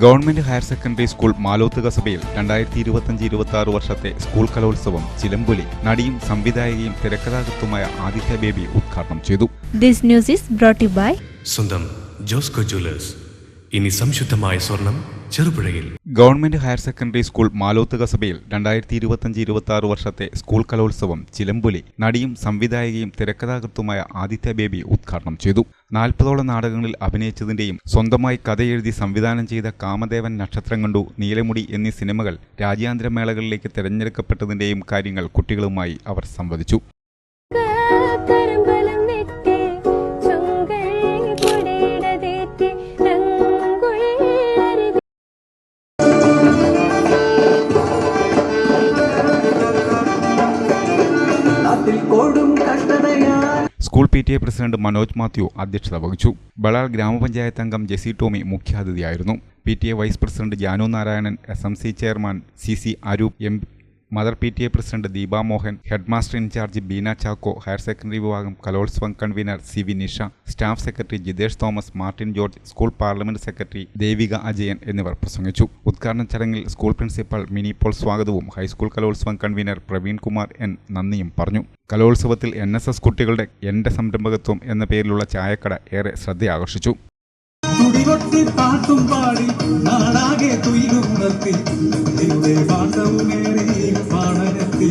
Government higher secondary school മാലോത്തുക സഭയിൽ രണ്ടായിരത്തി ഇരുപത്തഞ്ച് ഇരുപത്തി ആറ് വർഷത്തെ സ്കൂൾ കലോത്സവം ചിലമ്പൊലി നടിയും സംവിധായകയും തിരക്കഥാകൃത്തുമായ ആദിത്യ ബേബി ഉദ്ഘാടനം ചെയ്തു. This news is brought by by സ്വന്തം ജോസ്കോ ജ്വല്ലേഴ്സ്. ഇനി സംശുദ്ധമായ സ്വർണം ചെറുപുഴയിൽ. Government higher secondary school Maloth കസബയിൽ രണ്ടായിരത്തി ഇരുപത്തഞ്ച് ഇരുപത്തി ആറ് വർഷത്തെ സ്കൂൾ കലോത്സവം ചിലമ്പുലി നടിയും സംവിധായകയും തിരക്കഥാകൃത്തുമായ ആദിത്യ ബേബി ഉദ്ഘാടനം ചെയ്തു. നാൽപ്പതോളം നാടകങ്ങളിൽ അഭിനയിച്ചതിന്റെയും സ്വന്തമായി കഥയെഴുതി സംവിധാനം ചെയ്ത കാമദേവൻ നക്ഷത്രം കണ്ടു നീലമുടി എന്നീ സിനിമകൾ രാജ്യാന്തര മേളകളിലേക്ക് തിരഞ്ഞെടുക്കപ്പെട്ടതിന്റെയും കാര്യങ്ങൾ കുട്ടികളുമായി അവർ സംവദിച്ചു. കൊടും school P T A president Manoj Mathew അധ്യക്ഷത വഹിച്ചു. ബളാൽ ഗ്രാമപഞ്ചായത്ത് അംഗം Jessy Tomy മുഖ്യാതിഥിയായിരുന്നു. P T A vice president Janu Narayanan S M C chairman C C Aroop M mother P T A president Deepa Mohan headmaster in charge Beena Chacko higher secondary വിഭാഗം കലോത്സവം convener C V Nisha staff secretary Jithesh Thomas Martin George school parliament secretary Devika Ajayan എന്നിവർ പ്രസംഗിച്ചു. ഉദ്ഘാടന ചടങ്ങിൽ school principal mini Paul സ്വാഗതവും high school കലോത്സവം convener Praveen Kumar N നന്ദിയും പറഞ്ഞു. കലോത്സവത്തിൽ എൻ എസ് എസ് കുട്ടികളുടെ എന്റെ സംരംഭകത്വം എന്ന പേരിലുള്ള ചായക്കട ഏറെ ശ്രദ്ധയാകർഷിച്ചു. പാട്ടും പാടി നാടാകെ തുയിലുണർത്തി